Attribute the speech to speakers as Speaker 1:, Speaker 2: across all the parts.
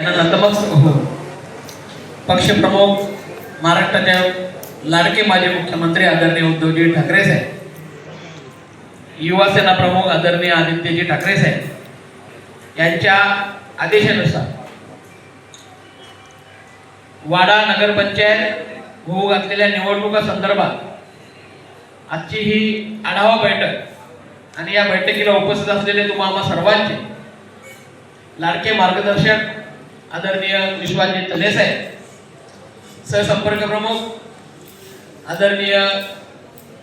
Speaker 1: त्यानंतर मग हो. पक्षप्रमुख महाराष्ट्राचे लाडके माजी मुख्यमंत्री आदरणीय उद्धवजी ठाकरे साहेब. युवासेना प्रमुख आदरणीय आदित्यजी ठाकरे साहेब. यांच्या आदेशानुसार वाडा नगरपंचायत होऊ घातलेल्या निवडणुका संदर्भात आजची ही आढावा बैठक आणि या बैठकीला उपस्थित असलेले तुम्हाला सर्वांचे लाडके मार्गदर्शक आदरणीय विश्वाजी तले साहेब सहसंपर्क प्रमुख आदरणीय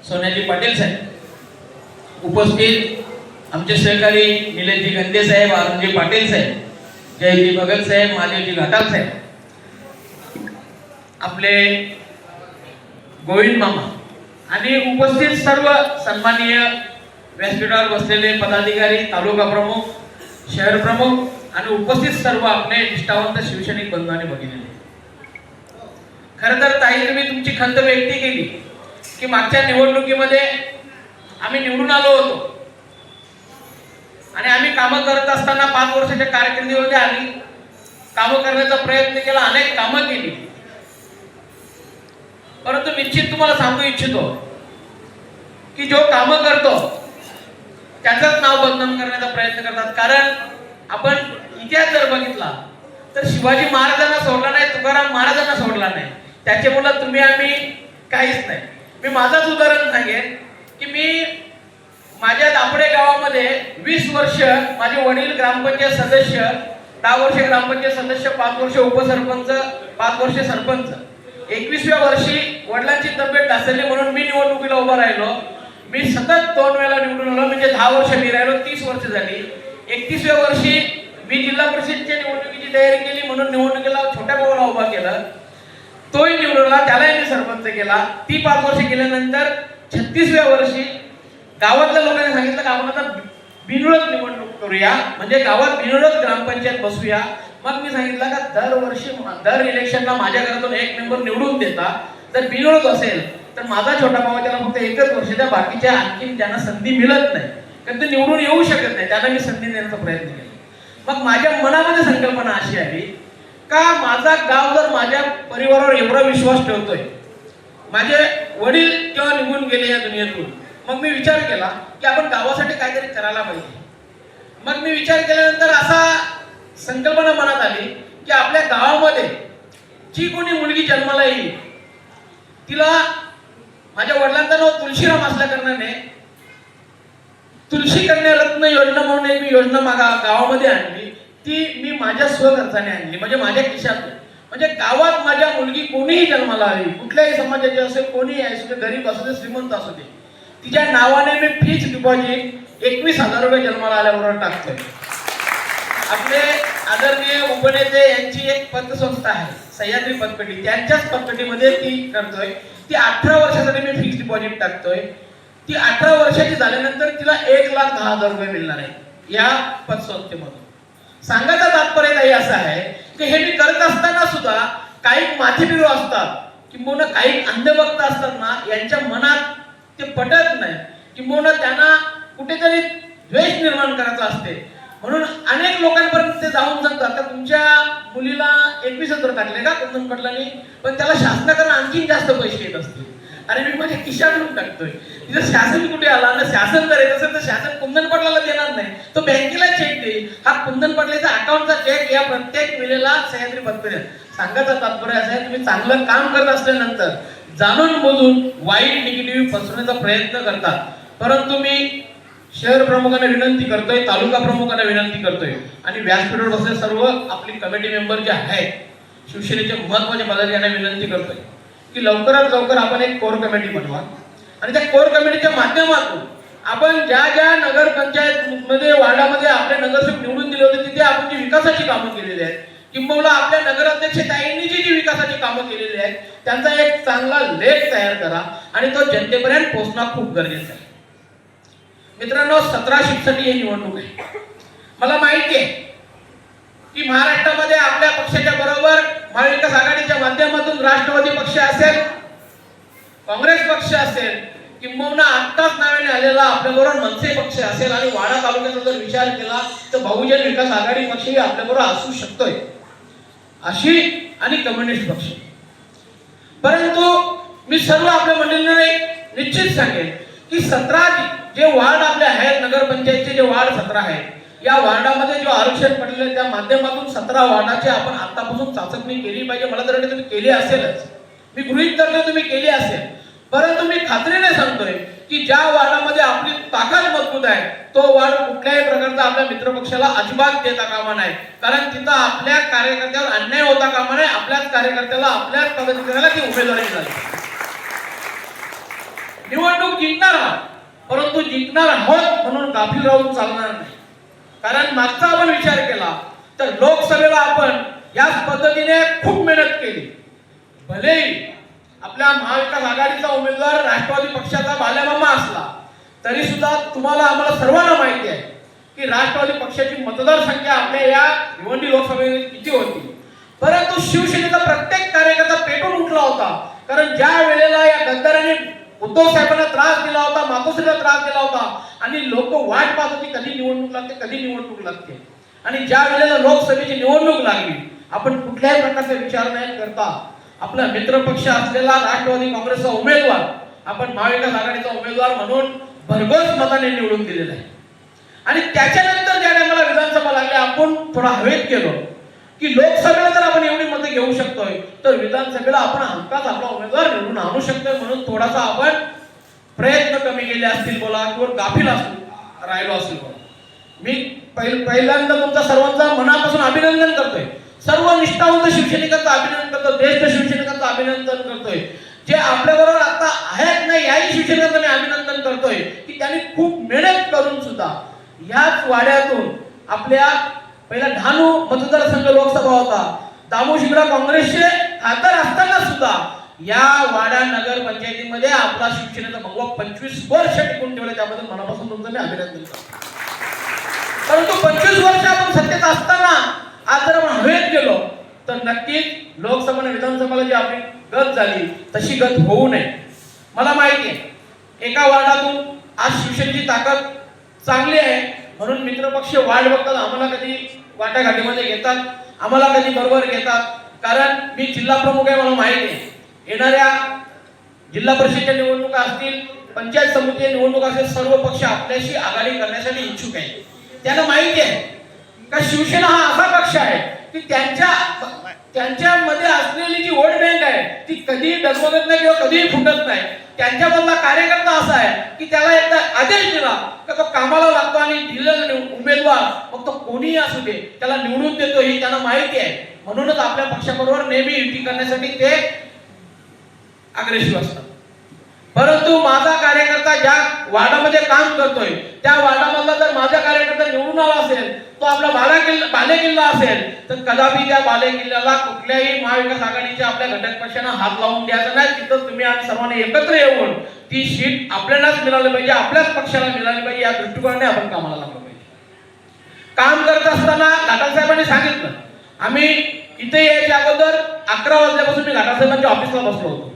Speaker 1: सोन्याजी पाटील साहेब उपस्थित आमचे सहकारी निलेशजी गंदे साहेब अरुणजी पाटील साहेब जयजी भगत साहेब महादेवजी घाटाल साहेब आपले गोविंद मामा आणि उपस्थित सर्व सन्माननीय व्यासपीठावर बसलेले पदाधिकारी तालुका प्रमुख शहर प्रमुख आणि उपस्थित सर्व आपले निष्ठावंत शिवसैनिक बंधू बघितले. खर तर ताई तुम्ही तुमची खंत व्यक्त केली की मागच्या निवडणुकीमध्ये आम्ही निवडून आलो होतो. आणि आम्ही कामं करत असताना पाच वर्षाच्या कारकिर्दीमध्ये आम्ही कामं करण्याचा प्रयत्न केला अनेक कामं केली. परंतु निश्चित तुम्हाला सांगू इच्छितो की जो कामं करतो त्याचंच नाव बदनाम करण्याचा प्रयत्न करतात. कारण आपण इतिहास जर बघितला तर शिवाजी महाराजांना सोडला नाही तुकाराम महाराजांना सोडला नाही. त्याचे मुलं तुम्ही आम्ही काहीच नाही. मी माझंच उदाहरण सांगेन की मी माझ्या दापडे गावामध्ये वीस वर्ष माझे वडील ग्रामपंचायत सदस्य दहा वर्ष ग्रामपंचायत सदस्य पाच वर्ष उपसरपंच पाच वर्ष सरपंच. एकवीसव्या वर्षी वडिलांची तब्येत ढासळली म्हणून मी निवडणुकीला उभा राहिलो. मी सतत दोन वेळेला निवडून आलो म्हणजे दहा वर्ष मी राहिलो तीस वर्ष झाली. एकतीसव्या वर्षी मी जिल्हा परिषदच्या निवडणुकीची तयारी केली म्हणून निवडणुकीला छोट्या भावाला उभा केलं. तोही निवडला त्यालाही मी सरपंच केला. ती पाच वर्ष केल्यानंतर छत्तीसव्या वर्षी गावातल्या लोकांनी सांगितलं का आपण आता बिनविरोध निवडणूक करूया. म्हणजे गावात बिनविरोध ग्रामपंचायत बसूया. मग मी सांगितलं का दरवर्षी दर इलेक्शनला माझ्या घरातून एक मेंबर निवडून देता. जर बिनविरोध असेल तर माझा छोटा भाऊ त्याला फक्त एकच वर्ष द्या. बाकीच्या आणखी ज्यांना संधी मिळत नाही. कारण ते निवडून येऊ शकत नाही. त्यांना मी संधी देण्याचा प्रयत्न केला. मग माझ्या मनामध्ये संकल्पना अशी आली का माझा गाव जर माझ्या परिवारावर एवढा विश्वास ठेवतोय माझे वडील जेव्हा निघून गेले या दुनियेतून मग मी विचार केला की आपण गावासाठी काहीतरी करायला पाहिजे. मग मी विचार केल्यानंतर असा संकल्पना मनात आली की आपल्या गावामध्ये जी कोणी मुलगी जन्माला येईल तिला माझ्या वडिलांचं नाव तुळशीराम असल्या कारणाने तुळशी कन्या रत्न योजना म्हणून एक मी योजना मागा गावामध्ये आणली. ती मी माझ्या स्वखर्चाने आणली. म्हणजे माझ्या खिशात म्हणजे गावात माझ्या मुलगी कोणीही जन्माला आली कुठल्याही समाजाची असेल कोणीही असू दे गरीब असू दे श्रीमंत असू दे तिच्या नावाने मी फिक्स डिपॉझिट एकवीस हजार रुपये जन्माला आल्याबरोबर टाकतोय. आपले आदरणीय उपनेते यांची एक पतसंस्था आहे सह्याद्री पतपेटी. त्यांच्याच पतपेटीमध्ये ती करतोय. ती अठरा वर्षासाठी मी फिक्स डिपॉझिट टाकतोय. ती अठरा वर्षाची झाल्यानंतर तिला एक लाख दहा हजार रुपये मिळणार आहे. या पतसंस्थेमधून सांगायचा तात्पर्य नाही असं आहे की हे मी करत असताना सुद्धा काही माथेपिरू असतात किंबहुना काही अंधभक्त असतात ना यांच्या मनात ते पटत नाही किंबहुना त्यांना कुठेतरी द्वेष निर्माण करायचा असते. म्हणून अनेक लोकांपर्यंत ते जाऊन सांगतात का तुमच्या मुलीला एकवीस हजार टाकले का? कुंदन पडलानी पण त्याला शासनाकडून आणखीन जास्त पैसे येत असतील. अरे मी माझ्या खिशातून टाकतोय. तिथं शासन कुठे आला ना शासन जर येत असेल तर शासन कुंदन पडलाला देणार नाही. तो बँकेला चेक देईल. हा कुंदन पडलेचा अकाउंटचा चेक या प्रत्येक वेळेला सह्याद्री पत्करेल सांगायचं तात्पर्य असं आहे तुम्ही चांगलं काम करत असल्यानंतर जाणून बोलून वाईट निगेटिव्ह फसवण्याचा प्रयत्न करतात परंतु मी शहर प्रमुखांना विनंती करतोय तालुका प्रमुखांना विनंती करतोय. आणि व्यासपीठावर बसले सर्व आपली कमिटी मेंबर जे आहेत शिवसेनेचे महत्त्वाचे पदाधिकाऱ्यांना विनंती करतोय. की लवकरात लवकर आपण एक कोर कमिटी बनवा. आणि त्या कोर कमिटीच्या माध्यमातून आपण ज्या ज्या नगरपंचायत मध्ये वार्डामध्ये आपले नगरसेवक निवडून दिले होते तिथे आपण जी विकासाची कामं केलेली आहेत किंबहुना आपल्या नगराध्यक्ष ताईंनी जी जी विकासाची कामं केलेली आहेत त्यांचा एक चांगला लेख तयार करा आणि तो जनतेपर्यंत पोहोचणं खूप गरजेचं आहे. मित्रांनो सतरा साठी ही निवडणूक आहे. मला माहिती आहे की महाराष्ट्रामध्ये आपल्या पक्षाच्या महाविकास आघाडीच्या माध्यमातून राष्ट्रवादी पक्ष असेल काँग्रेस पक्ष असेल किंबहुना आत्ताच नावाने आलेला आपल्याबरोबर मनसे पक्ष असेल आणि वाडा तालुक्याचा जर विचार केला तर बहुजन विकास आघाडी पक्षही आपल्याबरोबर असू शकतोय. अशी आणि कम्युनिस्ट पक्ष. परंतु मी सर्व आपल्या मंडळींना एक निश्चित सांगेन की सतरा जे वार्ड आपले आहेत नगरपंचायतचे जे वार्ड सतरा आहेत या वार्डामध्ये जो आरक्षण पडलेलं त्या माध्यमातून सतरा वार्डाची आपण आतापासून चाचपणी केली पाहिजे. मला तर तुम्ही केली असेलच. मी गृहित धरले तुम्ही केली असेल. परंतु मी खात्रीने सांगतोय की ज्या वार्डामध्ये आपली ताकद मजबूत आहे तो वार्ड कुठल्याही प्रकारचा आपल्या मित्रपक्षाला अजिबात देता कामा नाही कारण तिथं आपल्या कार्यकर्त्यावर अन्याय होता कामा नाही आपल्याच कार्यकर्त्याला आपल्याच पदाधिकाऱ्याला ती उमेदवारी मिळाली. निवडणूक जिंकणार परंतु जिंकणार आहोत म्हणून गाफील राहून चालणार नाही. कारण मागचा आपण विचार केला तर लोकसभेला आपण याच पद्धतीने खूप मेहनत केली. भलेही आपल्या महाविकास आघाडीचा उमेदवार राष्ट्रवादी पक्षाचा बाल्यामामा असला तरी सुद्धा तुम्हाला आम्हाला सर्वांना माहिती आहे की राष्ट्रवादी पक्षाची मतदारसंख्या आपल्या या भिवंडी लोकसभेमध्ये किती होती. परंतु शिवसेनेचा प्रत्येक कार्यकर्ता पेटून उठला होता कारण ज्या वेळेला या गद्दाराने उद्धव साहेबांना त्रास दिला होता मातोश्रीला त्रास दिला होता. आणि लोक वाट पाहत होती कधी निवडणूक लागते कधी निवडणूक लागते. आणि ज्या वेळेला लोकसभेची निवडणूक लागली आपण कुठल्याही प्रकारचा विचार नाही करता. आपला मित्रपक्ष असलेला राष्ट्रवादी काँग्रेसचा उमेदवार आपण महाविकास आघाडीचा उमेदवार म्हणून भरघोस मताने निवडून दिलेला आहे. आणि त्याच्यानंतर ज्या टायमाला विधानसभा लागली आपण थोडा हवेत गेलो. की लोकसभेला जर आपण एवढी मतं घेऊ शकतोय तर विधानसभेला आपण हमखास आपला उमेदवार निवडून आणू शकतोय म्हणून थोडासा आपण प्रयत्न कमी केले असतील बोला किंवा गाफील असू राहिलो असेल बोला मी पहिल पहिल्यांदा तुमचा सर्वांचा मनापासून अभिनंदन करतोय. सर्व निष्ठावंत शिवसैनिकांचं अभिनंदन करतो ज्येष्ठ शिवसैनिकांचं अभिनंदन करतोय. जे आपल्याबरोबर आता आहेत ना याही शिवसैनिकांचं मी अभिनंदन करतोय की त्यांनी खूप मेहनत करून सुद्धा याच वाड्यातून आपल्या पहिला डहाणू मतदारसंघ लोकसभा होता. दामोशिकरा काँग्रेसचे खासदार असताना सुद्धा या वाडा नगर पंचायतीमध्ये आपला शिवसेनेचा भगवा पंचवीस वर्ष टिकून ठेवलं. त्याबद्दल मनापासून तुमचं मी अभिनंदन करतो. परंतु पंचवीस वर्ष आपण सत्तेत असताना आज जर आपण हवेत गेलो तर नक्कीच लोकसभा आणि विधानसभेला जी आपली गत झाली तशी गत होऊ नये. मला माहिती आहे एका वार्डातून आज शिवसेनेची ताकद चांगली आहे म्हणून मित्रपक्ष वाढ बघतात आम्हाला कधी वाटाघाटीमध्ये घेतात. आम्हाला कधी बरोबर घेतात. कारण मी जिल्हा प्रमुख आहे मला माहिती आहे. येणाऱ्या जिल्हा परिषदेच्या निवडणुका असतील पंचायत समिती निवडणूक असेल सर्व पक्ष आपल्याशी आघाडी करण्यासाठी इच्छुक आहे त्यांना माहिती आहे का शिवसेना हा असा पक्ष आहे की त्यांच्या त्यांच्यामध्ये असलेली जी वोट बँक आहे ती कधीही डगमगत नाही किंवा कधीही फुटत नाही. त्यांच्यामधला कार्यकर्ता असा आहे की त्याला एकदा आदेश दिला का तो कामाला लागतो आणि दिलेला निव- उमेदवार मग तो कोणीही असू दे त्याला निवडून देतो ही त्यांना माहिती आहे. म्हणूनच आपल्या पक्षाबरोबर नेहमी युती करण्यासाठी ते अग्रेसिव्ह असतात. परंतु माझा कार्यकर्ता ज्या वार्डामध्ये काम करतोय त्या वार्डामधला जर माझा कार्यकर्ता निवडून आला असेल तो आपला बाला किल्ला बाले किल्ला असेल तर कदापि त्या बाले किल्ल्याला कुठल्याही महाविकास आघाडीच्या आपल्या घटक पक्षांना हात लावून द्यायचा नाही तिथं तुम्ही आणि सर्वांनी एकत्र येऊन ती सीट आपल्यालाच मिळाली पाहिजे आपल्याच पक्षाला मिळाली पाहिजे या दृष्टिकोनाने आपण कामाला लागलो पाहिजे. काम करत असताना घाटासाहेबांनी सांगितलं आम्ही इथे यायच्या अगोदर अकरा वाजल्यापासून मी घाटासाहेबांच्या ऑफिसला बसलो होतो.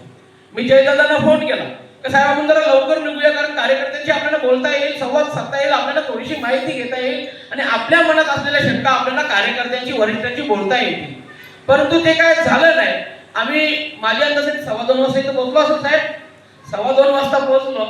Speaker 1: मी जयदादांना फोन केला. तर साहेब आपण जरा लवकर निघूया कारण कार्यकर्त्यांशी आपल्याला बोलता येईल संवाद साधता येईल आपल्याला थोडीशी माहिती घेता येईल आणि आपल्या मनात असलेल्या शंका आपल्याला कार्यकर्त्यांची वरिष्ठांची बोलता येतील. परंतु ते काय झालं नाही. आम्ही माझ्या अंदाजे सव्वा दोन वाजता इथं पोहोचलो असं साहेब. सव्वा दोन वाजता पोहोचलो.